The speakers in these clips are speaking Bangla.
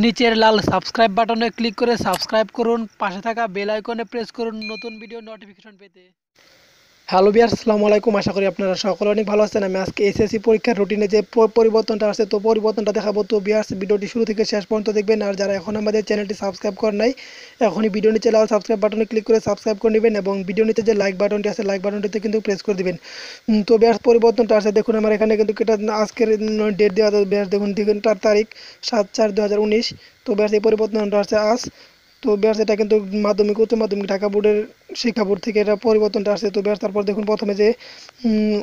নিচের লাল সাবস্ক্রাইব বাটনে ক্লিক করে সাবস্ক্রাইব করুন, পাশে থাকা বেল আইকনে প্রেস করুন নতুন ভিডিও নোটিফিকেশন পেতে। হ্যালো বিয়ার আসসালামু আলাইকুম। আশা করি আপনারা সকলে অনেক ভালো আছেন। আমি আজকে এসএসসি পরীক্ষার রুটিনে যে পরিবর্তনটা আছে তো পরিবর্তনটা দেখাবো। তো বিয়ার্স ভিডিওটি শুরু থেকে শেষ পর্যন্ত দেখবেন। আর যারা এখন আমাদের চ্যানেলটি সাবস্ক্রাইব করেন নাই, এখনই ভিডিও নিচে লাল সাবস্ক্রাইব বাটনে ক্লিক করে সাবস্ক্রাইব করে নেবেন এবং ভিডিও নিচে যে লাইক বাটনটি আছে লাইক বাটনটিতে কিন্তু প্রেস করে দিবেন। তো বিয়ার্স পরিবর্তনটা আছে দেখুন, আমার এখানে কিন্তু এটা আজকের ডেট দেওয়া বিয়ার্স দেখুন দেখুন, তার তারিখ সাত চার দু তো বিয়ার্স এই পরিবর্তনটা আছে আজ। তো বিয়ার্স এটা কিন্তু মাধ্যমিক, উচ্চ মাধ্যমিক, ঢাকা বোর্ডের শিক্ষা বোর্ড থেকে এটা পরিবর্তনটা আসছে। তো বিয়ার্স তারপর দেখুন প্রথমে যে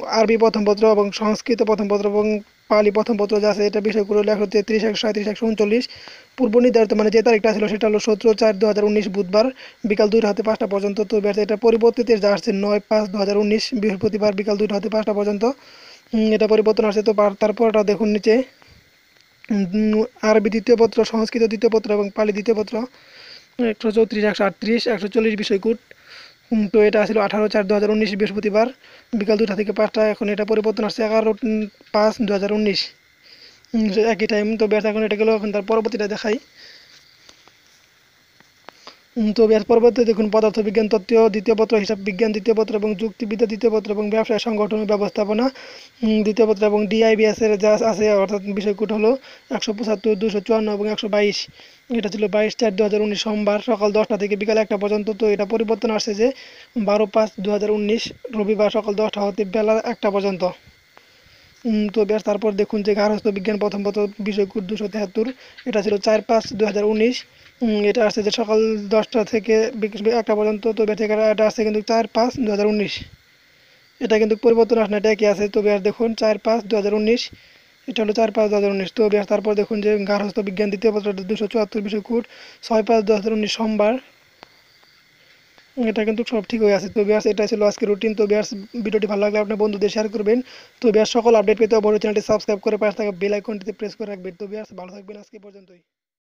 আরবি প্রথম পত্র এবং সংস্কৃত প্রথম পত্র এবং পালি প্রথম পত্র যা আছে, এটা বিষয়গুলো হলো একশো তেত্রিশ, একশো সাঁত্রিশ একশো উনচল্লিশ। পূর্ব নির্ধারিত মানে যে তারিখটা ছিল সেটা হলো সতেরো চার দু হাজার উনিশ বুধবার বিকাল দুইটা হাতে পাঁচটা পর্যন্ত। তো বিয়ার্স এটা পরিবর্তিত যা আসছে নয় পাঁচ দু হাজার উনিশ বৃহস্পতিবার বিকাল দুইটা হাতে পাঁচটা পর্যন্ত। এটা পরিবর্তন আসছে। তো পার- তারপরটা দেখুন নিচে। আরবি দ্বিতীয় পত্র, সংস্কৃত দ্বিতীয় পত্র এবং পালি দ্বিতীয় পত্র। একশো চৌত্রিশ, একশো আটত্রিশ, একশো চল্লিশ বিষয়কুট। তো এটা ছিল আঠারো চার দু হাজার উনিশ বৃহস্পতিবার, বিকাল দুটা থেকে পাঁচটা, এখন এটা পরিবর্তন আসছে এগারো পাঁচ দু হাজার উনিশ একই টাইম তো ব্যাস এখন এটা গেলো এখন তার পরবর্তীটা দেখাই। তো ব্যাস পরবর্তী দেখুন, পদার্থবিজ্ঞান, তত্ত্ব, দ্বিতীয় পত্র, হিসাব বিজ্ঞান, দ্বিতীয় পত্র এবং যুক্তিবিদ্যা দ্বিতীয় পত্র এবং ব্যবসায় সংগঠন ব্যবস্থাপনা দ্বিতীয় পত্র এবং ডিআইবিএস এর যা আছে, অর্থাৎ বিষয়কুট হলো একশো পঁচাত্তর, দুশো চুয়ান্ন এবং একশো বাইশ। এটা ছিল বাইশ চার দু হাজার উনিশ সোমবার, সকাল দশটা থেকে বিকাল একটা পর্যন্ত। তো এটা পরিবর্তন আসছে যে বারো পাঁচ দু হাজার উনিশ রবিবার সকাল দশটা হতে বেলা একটা পর্যন্ত। তো বেশ তারপর দেখুন যে গার্হস্থ বিজ্ঞান প্রথম পত্র বিষয়কুট দুশো তেহাত্তর, এটা ছিল চার পাঁচ দু হাজার উনিশ এটা আসছে যে সকাল দশটা থেকে একটা পর্যন্ত, তো থেকে এটা আসছে কিন্তু চার পাঁচ দু হাজার উনিশ। এটা কিন্তু পরিবর্তন আসে না, এটা কি আছে, তো বেশ দেখুন চার পাঁচ দু হাজার উনিশ, এটা হলো চার পাঁচ দু হাজার উনিশ। তো বেশ তারপর দেখুন যে গার্হস্থ বিজ্ঞান দ্বিতীয় পত্র দুশো চুয়াত্তর বিষয় কুট ছয় পাঁচ দু হাজার উনিশ সোমবার। এটা কিন্তু সব ঠিক হয়ে আছে। তো বিয়ার্স এটা ছিল আজকে রুটিন তো বিয়ার্স ভিডিওটি ভালো লাগলে আপনার বন্ধুদের শেয়ার করবেন। তো বিয়ার্স সকল আপডেট পেতে অবশ্যই চ্যানেলটি সাবস্ক্রাইব করে পাশে থাকা বেল আইকনটিতে প্রেস করে রাখবেন। তো বিয়ার্স ভালো থাকবেন আজকে পর্যন্তই।